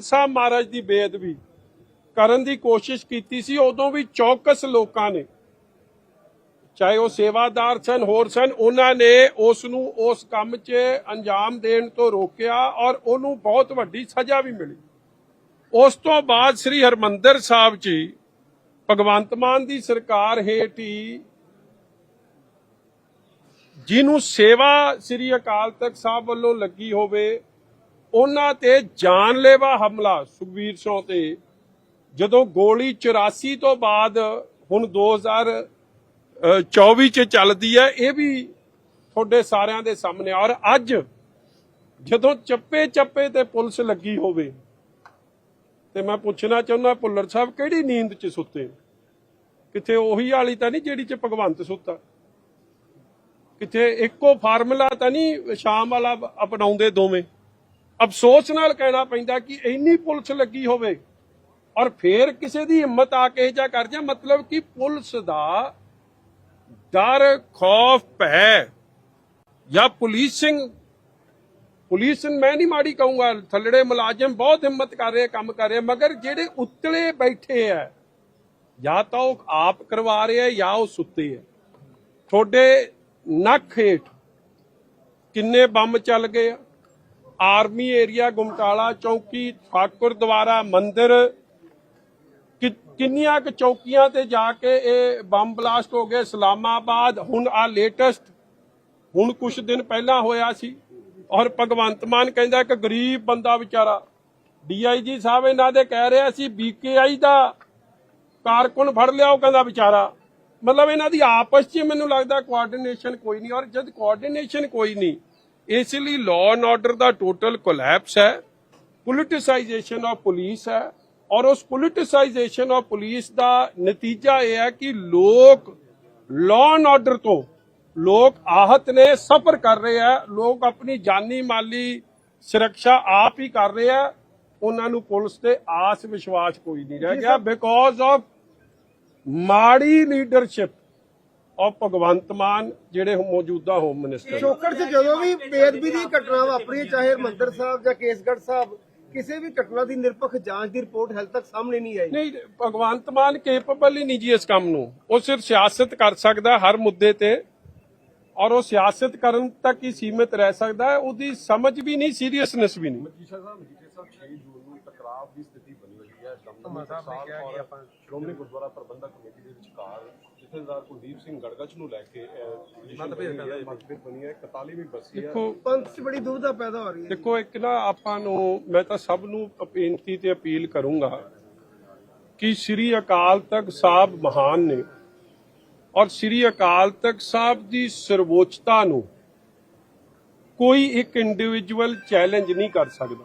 ਸਾਹਿਬ ਮਹਾਰਾਜ ਦੀ ਬੇਅਦਬੀ ਕਰਨ ਦੀ ਕੋਸ਼ਿਸ਼ ਕੀਤੀ ਸੀ, ਉਦੋਂ ਵੀ ਚੌਕਸ ਲੋਕਾਂ ਨੇ। ਚਾਹੇ ਉਹ ਸੇਵਾਦਾਰ ਸਨ, ਹੋਰ ਸਨ, ਉਹਨਾਂ ਨੇ ਉਸ ਨੂੰ ਉਸ ਕੰਮ 'ਚ ਅੰਜਾਮ ਦੇਣ ਤੋਂ ਰੋਕਿਆ ਔਰ ਉਹਨੂੰ ਬਹੁਤ ਵੱਡੀ ਸਜ਼ਾ ਵੀ ਮਿਲੀ। ਉਸ ਤੋਂ ਬਾਅਦ ਸ੍ਰੀ ਹਰਮੰਦਰ ਸਾਹਿਬ ਜੀ ਭਗਵੰਤ ਮਾਨ ਦੀ ਸਰਕਾਰ ਹੇਠ ਹੀ ਜਿਹਨੂੰ ਸੇਵਾ ਸ੍ਰੀ ਅਕਾਲ ਤਖਤ ਸਾਹਿਬ ਵੱਲੋਂ ਲੱਗੀ ਹੋਵੇ ਉਹਨਾਂ ਤੇ ਜਾਨਲੇਵਾ ਹਮਲਾ ਸੁਖਬੀਰ ਸਿੰਘ ਤੇ। ਜਦੋਂ ਗੋਲੀ 84 ਤੋਂ ਬਾਅਦ ਹੁਣ 2024 ਚ ਚੱਲਦੀ ਹੈ, ਇਹ ਵੀ ਤੁਹਾਡੇ ਸਾਰਿਆਂ ਦੇ ਸਾਹਮਣੇ। ਔਰ ਅੱਜ ਜਦੋਂ ਚੱਪੇ ਚੱਪੇ ਤੇ ਪੁਲਿਸ ਲੱਗੀ ਹੋਵੇ, ਤੇ ਮੈਂ ਪੁੱਛਣਾ ਚਾਹੁੰਦਾ, ਭੁੱਲਰ ਸਾਹਿਬ ਕਿਹੜੀ ਨੀਂਦ 'ਚ ਸੁੱਤੇ? ਕਿੱਥੇ ਉਹੀ ਵਾਲੀ ਤਾਂ ਨਹੀਂ ਜਿਹੜੀ 'ਚ ਭਗਵੰਤ ਸੁੱਤਾ? ਕਿਤੇ ਇੱਕੋ ਫਾਰਮੂਲਾ ਤਾਂ ਨਹੀਂ ਸ਼ਾਮ ਵਾਲਾ ਅਪਣਾਉਂਦੇ ਦੋਵੇਂ? ਅਫਸੋਸ ਨਾਲ ਕਹਿਣਾ ਪੈਂਦਾ ਕਿ ਇੰਨੀ ਪੁਲਿਸ ਲੱਗੀ ਹੋਵੇ। ਔਰ ਫੇਰ ਕਿਸੇ ਦੀ ਹਿੰਮਤ ਆ ਕੇ ਜਾ ਕਰ ਜਾ ਮਤਲਬ ਕਿ ਪੁਲਿਸ ਦਾ ਡਰ, ਖੌਫ, ਭੈ ਜਾਂ ਪੁਲਿਸਿੰਗ ਪੁਲਿਸ ਮੈਂ ਨਹੀਂ ਮਾੜੀ ਕਹੂੰਗਾ, ਥੱਲੜੇ ਮੁਲਾਜ਼ਮ ਬਹੁਤ ਹਿੰਮਤ ਕਰ ਰਹੇ, ਕੰਮ ਕਰ ਰਹੇ, ਮਗਰ ਜਿਹੜੇ ਉੱਤਲੇ ਬੈਠੇ ਆ, ਜਾਂ ਤਾਂ ਉਹ ਆਪ ਕਰਵਾ ਰਹੇ ਆ, ਜਾਂ ਉਹ ਸੁੱਤੇ ਆ। ਤੁਹਾਡੇ ਨੱਕ ਹੇਠ ਕਿੰਨੇ ਬੰਬ ਚੱਲ ਗਏ ਆ? ਆਰਮੀ ਏਰੀਆ ਗੁਮਟਾਲਾ ਚੌਕੀ ਠਾਕੁਰ ਦੁਆਰਾ ਮੰਦਿਰ। ਕਿੰਨੀਆਂ ਕੁ ਚੌਕੀਆਂ ਤੇ ਜਾ ਕੇ ਇਹ ਬੰਬ ਬਲਾਸਟ ਹੋ ਗਏ ਇਸਲਾਮਾਬਾਦ ਹੁਣ ਆ ਲੇਟੈਸਟ, ਹੁਣ ਕੁਝ ਦਿਨ ਪਹਿਲਾਂ ਹੋਇਆ ਸੀ। ਔਰ ਭਗਵੰਤ ਮਾਨ ਕਹਿੰਦਾ ਕਿ ਗਰੀਬ ਬੰਦਾ ਵਿਚਾਰਾ। ਡੀਆਈਜੀ ਸਾਹਿਬ ਇਹਨਾਂ ਦੇ ਕਹਿ ਰਿਹਾ ਸੀ ਬੀਕੇਆਈ ਦਾ ਕਾਰਕੁਨ ਫੜ ਲਿਆ ਉਹ ਕਹਿੰਦਾ ਵਿਚਾਰਾ। ਮਤਲਬ ਇਹਨਾਂ ਦੀ ਆਪਸ 'ਚ ਮੈਨੂੰ ਲੱਗਦਾ ਕੋਆਰਡੀਨੇਸ਼ਨ ਕੋਈ ਨਹੀਂ। ਔਰ ਜਦ ਕੋਆਰਡੀਨੇਸ਼ਨ ਕੋਈ ਨਹੀਂ ਇਸ ਲਈ ਲਾਅ ਐਂਡ ਆਰਡਰ ਦਾ ਟੋਟਲ ਕੋਲੈਪਸ ਹੈ ਪੋਲਿਟਿਸਾਈਜੇਸ਼ਨ ਆਫ ਪੁਲਿਸ ਹੈ ਔਰ ਉਸ ਪੋਲਿਟਿਸਾਈਜੇਸ਼ਨ ਆਫ ਪੁਲਿਸ ਦਾ ਨਤੀਜਾ ਇਹ ਹੈ ਕਿ ਲੋਕ ਲਾਅ ਐਂਡ ਆਰਡਰ ਤੋਂ ਲੋਕ ਆਹਤ ਨੇ ਸਫਰ ਕਰ ਰਹੇ ਆ ਲੋਕ ਆਪਣੀ ਜਾਨੀ ਮਾਲੀ ਸੁਰੱਖਿਆ ਆਪ ਹੀ ਕਰ ਰਹੇ ਆ ਉਹਨਾਂ ਨੂੰ ਪੁਲਿਸ ਤੇ ਆਸ ਵਿਸ਼ਵਾਸ ਕੋਈ ਨਹੀਂ ਰਹਿ ਗਿਆ ਬਿਕੋਜ਼ ਆਫ ਮਾੜੀ ਲੀਡਰਸ਼ਿਪ ਆਫ ਭਗਵੰਤ ਮਾਨ ਜਿਹੜੇ ਮੌਜੂਦਾ ਹੋਮ ਮਿਨਿਸਟਰ ਪਿਛੋਕੜ 'ਚ ਜਦੋਂ ਵੀ ਬੇਅਦਬੀ ਦੀ ਘਟਨਾ ਵਾਪਰੀ ਚਾਹੇ ਹਰਮੰਦਰ ਸਾਹਿਬ ਜਾਂ ਕੇਸਗੜ੍ਹ ਸਾਹਿਬ ਕਿਸੇ ਵੀ ਘਟਨਾ ਦੀ ਨਿਰਪੱਖ ਜਾਂਚ ਦੀ ਰਿਪੋਰਟ ਹਾਲੇ ਤੱਕ ਸਾਹਮਣੇ ਨਹੀਂ ਆਈ। ਨਹੀਂ ਭਗਵੰਤ ਮਾਨ ਕੇਪੇਬਲ ਹੀ ਨਹੀਂ ਜੀ ਇਸ ਕੰਮ ਨੂੰ। ਉਹ ਸਿਰਫ ਸਿਆਸਤ ਕਰ ਸਕਦਾ ਹਰ ਮੁੱਦੇ ਤੇ ਔਰ ਉਹ ਸਿਆਸਤ ਕਰਨ ਤੱਕ ਹੀ ਸੀਮਿਤ ਰਹਿ ਸਕਦਾ ਹੈ। ਉਹਦੀ ਸਮਝ ਵੀ ਨਹੀਂ ਸੀਰੀਅਸਨੈਸ ਵੀ ਨਹੀਂ। ਮਜੀਠਾ ਸਾਹਿਬ ਮਜੀਠਾ ਸਾਹਿਬ 6 ਜੂਨ ਨੂੰ ਟਕਰਾਅ ਦੀ ਸਥਿਤੀ ਬਣੀ ਹੋਈ ਹੈ। ਦਮਦਮੀ ਸਾਹਿਬ ਨੇ ਕਿਹਾ ਕਿ ਆਪਾਂ ਸ਼੍ਰੋਮਣੀ ਗੁਰਦੁਆਰਾ ਪ੍ਰਬੰਧਕ ਕਮੇਟੀ ਦੇ ਵਿਚਕਾਰ ਜਥੇਦਾਰ ਕੁਲਦੀਪ ਸਿੰਘ ਗੜਗਚ ਨੂੰ ਲੈ ਕੇ ਮਤਭੇਦ ਮਤਭੇਦ ਬਣੀ ਹੈ 41ਵੀਂ ਬਸੀ ਹੈ। ਦੇਖੋ ਪੰਥ 'ਚ ਬੜੀ ਦੁਵਿਧਾ ਪੈਦਾ ਹੋ ਰਹੀ ਹੈ ਦੇਖੋ ਇੱਕ ਨਾ ਆਪਾਂ ਨੂੰ ਮੈਂ ਤਾਂ ਸਭ ਨੂੰ ਬੇਨਤੀ ਤੇ ਅਪੀਲ ਕਰੂੰਗਾ ਕਿ ਸ੍ਰੀ ਅਕਾਲ ਤਖਤ ਸਾਹਿਬ ਮਹਾਨ ਨੇ ਔਰ ਸ੍ਰੀ ਅਕਾਲ ਤਖਤ ਸਾਹਿਬ ਦੀ ਸਰਵੋਚਤਾ ਨੂੰ ਕੋਈ ਇੱਕ ਇੰਡੀਵਿਜੂਅਲ ਚੈਲੰਜ ਨਹੀਂ ਕਰ ਸਕਦਾ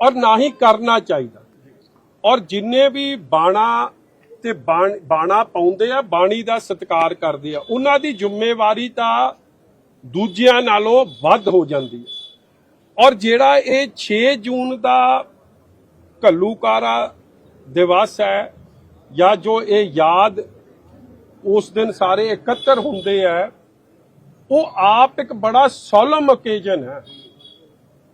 ਔਰ ਨਾ ਹੀ ਕਰਨਾ ਚਾਹੀਦਾ ਔਰ ਜਿੰਨੇ ਵੀ ਬਾਣਾ ਤੇ ਬਾਣਾ ਪਾਉਂਦੇ ਆ, ਬਾਣੀ ਦਾ ਸਤਿਕਾਰ ਕਰਦੇ ਆ। ਉਹਨਾਂ ਦੀ ਜ਼ਿੰਮੇਵਾਰੀ ਤਾਂ ਦੂਜਿਆਂ ਨਾਲੋਂ ਵੱਧ ਹੋ ਜਾਂਦੀ ਹੈ ਔਰ ਜਿਹੜਾ ਇਹ 6 ਜੂਨ ਦਾ ਘੱਲੂਕਾਰਾ ਦਿਵਸ ਹੈ, ਜਾਂ ਜੋ ਇਹ ਯਾਦ ਉਸ ਦਿਨ ਸਾਰੇ ਇਕੱਤਰ ਹੁੰਦੇ ਆ, ਉਹ ਆਪ ਇੱਕ ਬੜਾ ਸੋਲਮ ਓਕੇਜਨ ਹੈ।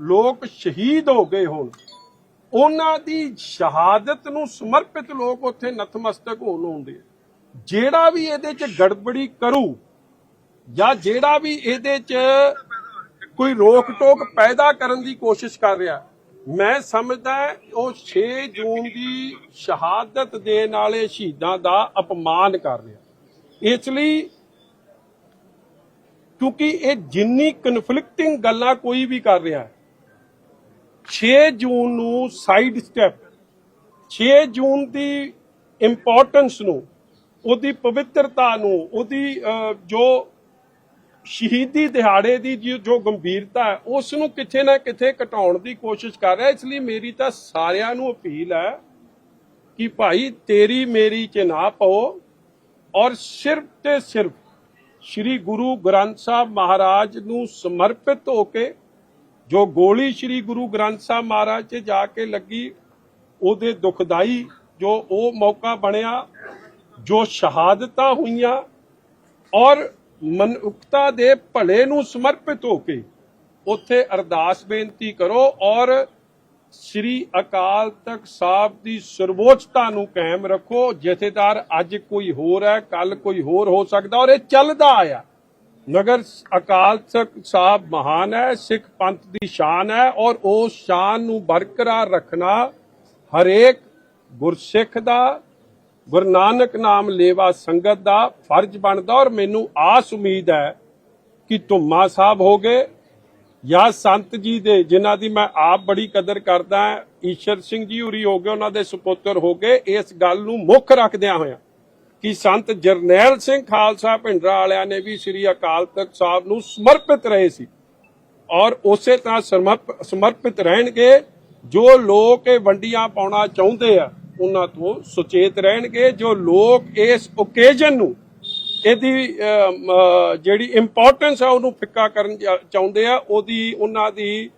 ਲੋਕ ਸ਼ਹੀਦ ਹੋ ਗਏ ਹੋਣ। ਉਹਨਾਂ ਦੀ ਸ਼ਹਾਦਤ ਨੂੰ ਸਮਰਪਿਤ ਲੋਕ ਉੱਥੇ ਨਤਮਸਤਕ ਹੋਣ ਆਉਂਦੇ ਜਿਹੜਾ ਵੀ ਇਹਦੇ 'ਚ ਗੜਬੜੀ ਕਰੂ ਜਾਂ ਜਿਹੜਾ ਵੀ ਇਹਦੇ 'ਚ ਕੋਈ ਰੋਕ ਟੋਕ ਪੈਦਾ ਕਰਨ ਦੀ ਕੋਸ਼ਿਸ਼ ਕਰ ਰਿਹਾ, ਮੈਂ ਸਮਝਦਾ ਉਹ 6 ਜੂਨ ਦੀ ਸ਼ਹਾਦਤ ਦੇਣ ਵਾਲੇ ਸ਼ਹੀਦਾਂ ਦਾ ਅਪਮਾਨ ਕਰ ਰਿਹਾ। ਇਸ ਲਈ ਕਿਉਂਕਿ ਇਹ ਜਿੰਨੀ ਕਨਫਲਿਕਟਿੰਗ ਗੱਲਾਂ ਕੋਈ ਵੀ ਕਰ ਰਿਹਾ ਹੈ 6 ਜੂਨ ਨੂੰ ਸਾਈਡ ਸਟੈਪ 6 ਜੂਨ ਦੀ ਇੰਪੋਰਟੈਂਸ ਨੂੰ, ਉਹਦੀ ਪਵਿੱਤਰਤਾ ਨੂੰ, ਉਹਦੀ ਜੋ ਸ਼ਹੀਦੀ ਦਿਹਾੜੇ ਦੀ ਜੋ- ਜੋ ਗੰਭੀਰਤਾ ਹੈ ਉਸ ਨੂੰ ਕਿਥੇ ਨਾ ਕਿਥੇ ਘਟਾਉਣ ਦੀ ਕੋਸ਼ਿਸ਼ ਕਰ ਰਿਹਾ। ਇਸ ਲਈ ਮੇਰੀ ਤਾਂ ਸਾਰਿਆਂ ਨੂੰ ਅਪੀਲ ਹੈ ਕਿ ਭਾਈ ਤੇਰੀ ਮੇਰੀ ਚ ਨਾ ਪਾਓ ਔਰ ਸਿਰਫ ਤੇ ਸਿਰਫ ਸ੍ਰੀ ਗੁਰੂ ਗ੍ਰੰਥ ਸਾਹਿਬ ਮਹਾਰਾਜ ਨੂੰ ਸਮਰਪਿਤ ਹੋ ਕੇ ਜੋ ਗੋਲੀ ਸ੍ਰੀ ਗੁਰੂ ਗ੍ਰੰਥ ਸਾਹਿਬ ਮਹਾਰਾਜ 'ਚ ਜਾ ਕੇ ਲੱਗੀ, ਉਹਦੇ ਦੁਖਦਾਈ ਜੋ ਉਹ ਮੌਕਾ ਬਣਿਆ, ਜੋ ਸ਼ਹਾਦਤਾਂ ਹੋਈਆਂ ਔਰ ਮਨੁੱਖਤਾ ਦੇ ਭਲੇ ਨੂੰ ਸਮਰਪਿਤ ਹੋ ਕੇ ਉੱਥੇ ਅਰਦਾਸ ਬੇਨਤੀ ਕਰੋ ਔਰ ਸ੍ਰੀ ਅਕਾਲ ਤਖਤ ਸਾਹਿਬ ਦੀ ਸਰਵੋਚਤਾ ਨੂੰ ਕਾਇਮ ਰੱਖੋ। ਜਥੇਦਾਰ, ਅੱਜ ਕੋਈ ਹੋਰ ਹੈ ਕੱਲ ਕੋਈ ਹੋਰ ਹੋ ਸਕਦਾ ਔਰ ਇਹ ਚੱਲਦਾ ਆਇਆ। ਨਗਰ ਅਕਾਲ ਤਖਤ ਸਾਹਿਬ ਮਹਾਨ ਹੈ, ਸਿੱਖ ਪੰਥ ਦੀ ਸ਼ਾਨ ਹੈ ਔਰ ਉਸ ਸ਼ਾਨ ਨੂੰ ਬਰਕਰਾਰ ਰੱਖਣਾ ਹਰੇਕ ਗੁਰਸਿੱਖ ਦਾ, ਗੁਰੂ ਨਾਨਕ ਨਾਮ ਲੇਵਾ ਸੰਗਤ ਦਾ ਫਰਜ਼ ਬਣਦਾ ਔਰ ਮੈਨੂੰ ਆਸ ਉਮੀਦ ਹੈ ਕਿ ਧੁੰਮਾ ਸਾਹਿਬ ਹੋ ਗਏ ਜਾਂ ਸੰਤ ਜੀ ਦੇ ਜਿਨ੍ਹਾਂ ਦੀ ਮੈਂ ਆਪ ਬੜੀ ਕਦਰ ਕਰਦਾ ਈਸ਼ਰ ਸਿੰਘ ਜੀ ਹੁਰੀ ਹੋ ਗਏ, ਉਹਨਾਂ ਦੇ ਸੁਪੁੱਤਰ ਹੋ ਗਏ, ਇਸ ਗੱਲ ਨੂੰ ਮੁੱਖ ਰੱਖਦਿਆਂ ਹੋਇਆ। ਕਿ ਸੰਤ ਜਰਨੈਲ ਸਿੰਘ ਖਾਲਸਾ ਭਿੰਡਰਾ ਵਾਲਿਆਂ ਨੇ ਵੀ ਸ੍ਰੀ ਅਕਾਲ ਤਖਤ ਸਾਹਿਬ ਨੂੰ ਸਮਰਪਿਤ ਰਹੇ ਸੀ। ਔਰ ਉਸੇ ਤਰ੍ਹਾਂ ਸਮਰਪਿਤ ਰਹਿਣਗੇ ਜੋ ਲੋਕ ਇਹ ਵੰਡੀਆਂ ਪਾਉਣਾ ਚਾਹੁੰਦੇ ਆ, ਉਹਨਾਂ ਤੋਂ ਸੁਚੇਤ ਰਹਿਣਗੇ। ਜੋ ਲੋਕ ਇਸ ਓਕੇਜਨ ਨੂੰ ਇਹਦੀ ਜਿਹੜੀ ਇੰਪੋਰਟੈਂਸ ਆ ਉਹਨੂੰ ਫਿੱਕਾ ਕਰਨ ਚਾਹੁੰਦੇ ਆ, ਉਹਦੀ, ਉਹਨਾਂ ਦੀ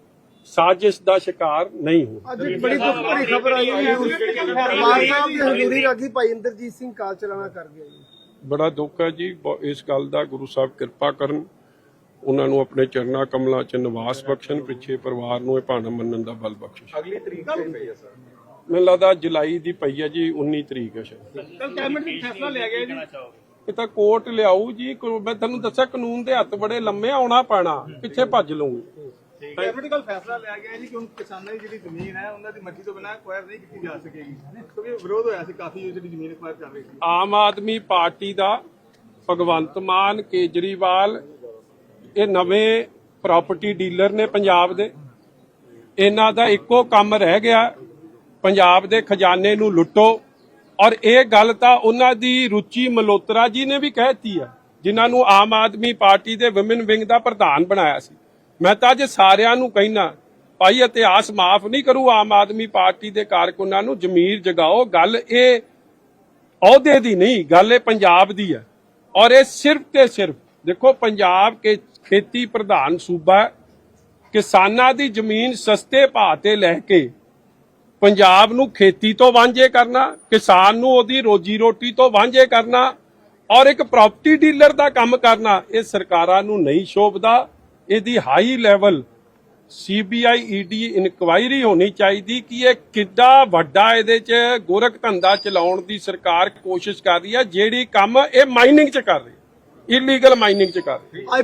ਸਾਜ਼ਿਸ਼ ਦਾ ਸ਼ਿਕਾਰ ਨਹੀਂ ਹੋ ਅੱਜ ਇੱਕ ਬੜੀ ਦੁੱਖ ਭਰੀ ਖਬਰ ਆਈ ਹੈ ਦਰਬਾਰ ਸਾਹਿਬ ਦੇ ਹਜ਼ੂਰੀ ਰਾਗੀ ਭਾਈ ਇੰਦਰਜੀਤ ਸਿੰਘ ਕਾਲ ਚਲਾਣਾ ਕਰ ਗਿਆ ਜੀ। ਬੜਾ ਦੁੱਖ ਹੈ ਜੀ ਇਸ ਗੱਲ ਦਾ ਗੁਰੂ ਸਾਹਿਬ ਕਿਰਪਾ ਕਰਨ। ਉਹਨਾਂ ਨੂੰ ਆਪਣੇ ਚਰਨਾ ਕਮਲਾਂ 'ਚ ਨਿਵਾਸ ਬਖਸ਼ਣ ਪਿੱਛੇ ਪਰਿਵਾਰ ਨੂੰ ਇਹ ਭਾਣਾ ਮੰਨਣ ਦਾ ਬਲ ਬਖਸ਼ਿਸ਼। ਅਗਲੀ ਤਰੀਕ ਕਿਹੜੀ ਪਈ ਹੈ ਸਰ। ਮੈਨੂੰ ਲੱਗਦਾ ਜੁਲਾਈ ਦੀ ਪਈ ਹੈ ਜੀ 19 ਤਰੀਕ ਹੈ ਸ਼ਾਇਦ। ਕੱਲ ਕੈਬਨਿਟ ਵਿੱਚ ਫੈਸਲਾ ਲਿਆ ਗਿਆ ਜੀ। ਇਹ ਤਾਂ ਕੋਰਟ ਲਿਆਊ ਜੀ ਮੈਂ ਤੁਹਾਨੂੰ ਦੱਸਿਆ ਕਾਨੂੰਨ ਦੇ ਹੱਥ ਬੜੇ ਲੰਮੇ ਆਉਣਾ ਪੈਣਾ ਪਿੱਛੇ ਭੱਜ ਲਊਂਗੇ। ਫੈਸਲਾ ਲਿਆ ਗਿਆ ਜੀ ਕਿ ਹੁਣ ਕਿਸਾਨਾਂ ਦੀ ਜਿਹੜੀ ਜ਼ਮੀਨ ਹੈ ਉਹਨਾਂ ਦੀ ਮਰਜ਼ੀ ਤੋਂ ਬਿਨਾਂ ਐਕਵਾਇਰ ਨਹੀਂ ਕੀਤੀ ਜਾ ਸਕੇਗੀ। ਕਿਉਂਕਿ ਵਿਰੋਧ ਹੋਇਆ ਸੀ ਕਾਫੀ ਜਿਹੜੀ ਜ਼ਮੀਨ ਐਕਵਾਇਰ ਕਰ ਰਹੀ ਸੀ। ਆਮ ਆਦਮੀ ਪਾਰਟੀ ਦਾ ਭਗਵੰਤ ਮਾਨ ਕੇਜਰੀਵਾਲ ਇਹ ਨਵੇਂ ਪ੍ਰਾਪਰਟੀ ਡੀਲਰ ਨੇ ਪੰਜਾਬ ਦੇ। ਇਹਨਾਂ ਦਾ ਇੱਕੋ ਕੰਮ ਰਹਿ ਗਿਆ ਪੰਜਾਬ ਦੇ ਖਜ਼ਾਨੇ ਨੂੰ ਲੁੱਟੋ। ਔਰ ਇਹ ਗੱਲ ਤਾਂ ਉਹਨਾਂ ਦੀ ਰੁਚੀ ਮਲੋਤਰਾ ਜੀ ਨੇ ਵੀ ਕਹਿਤੀ ਆ ਜਿਨ੍ਹਾਂ ਨੂੰ ਆਮ ਆਦਮੀ ਪਾਰਟੀ ਦੇ ਵਿਮਨ ਵਿੰਗ ਦਾ ਪ੍ਰਧਾਨ ਬਣਾਇਆ ਸੀ। ਮੈਂ ਤਾਂ ਅੱਜ ਸਾਰਿਆਂ ਨੂੰ ਕਹਿਣਾ ਭਾਈ ਇਤਿਹਾਸ ਮਾਫ ਨਹੀਂ ਕਰੂ ਆਮ ਆਦਮੀ ਪਾਰਟੀ ਦੇ ਕਾਰਕੁਨਾਂ ਨੂੰ, ਜ਼ਮੀਰ ਜਗਾਓ, ਗੱਲ ਇਹ ਅਹੁਦੇ ਦੀ ਨਹੀਂ, ਗੱਲ ਇਹ ਪੰਜਾਬ ਦੀ ਹੈ। ਔਰ ਇਹ ਸਿਰਫ ਤੇ ਸਿਰਫ, ਦੇਖੋ, ਪੰਜਾਬ ਕੇ ਖੇਤੀ ਪ੍ਰਧਾਨ ਸੂਬਾ ਹੈ, ਕਿਸਾਨਾਂ ਦੀ ਜ਼ਮੀਨ ਸਸਤੇ ਭਾਅ ਤੇ ਲੈ ਕੇ ਪੰਜਾਬ ਨੂੰ ਖੇਤੀ ਤੋਂ ਵਾਂਝੇ ਕਰਨਾ, ਕਿਸਾਨ ਨੂੰ ਉਹਦੀ ਰੋਜੀ ਰੋਟੀ ਤੋਂ ਵਾਂਝੇ ਕਰਨਾ, ਔਰ ਇੱਕ ਪ੍ਰਾਪਰਟੀ ਡੀਲਰ ਦਾ ਕੰਮ ਕਰਨਾ, ਇਹ ਸਰਕਾਰਾਂ ਨੂੰ ਨਹੀਂ ਸ਼ੋਭਦਾ। ਇਹਦੀ high level CBI ED inquiry ਹੋਣੀ ਚਾਹੀਦੀ ਕਿ ਇਹ ਕਿੱਡਾ ਵੱਡਾ ਇਹਦੇ 'ਚ ਗੋਰਖ ਧੰਦਾ ਚਲਾਉਣ ਦੀ ਸਰਕਾਰ ਕੋਸ਼ਿਸ਼ ਕਰ ਰਹੀ ਹੈ, ਜਿਹੜੀ ਕੰਮ ਇਹ ਮਾਈਨਿੰਗ 'ਚ ਕਰ ਰਹੀ ਹੈ ਇਲੀਗਲ ਮਾਈਨਿੰਗ 'ਚ ਕਰ ਰਹੀ ਹੈ।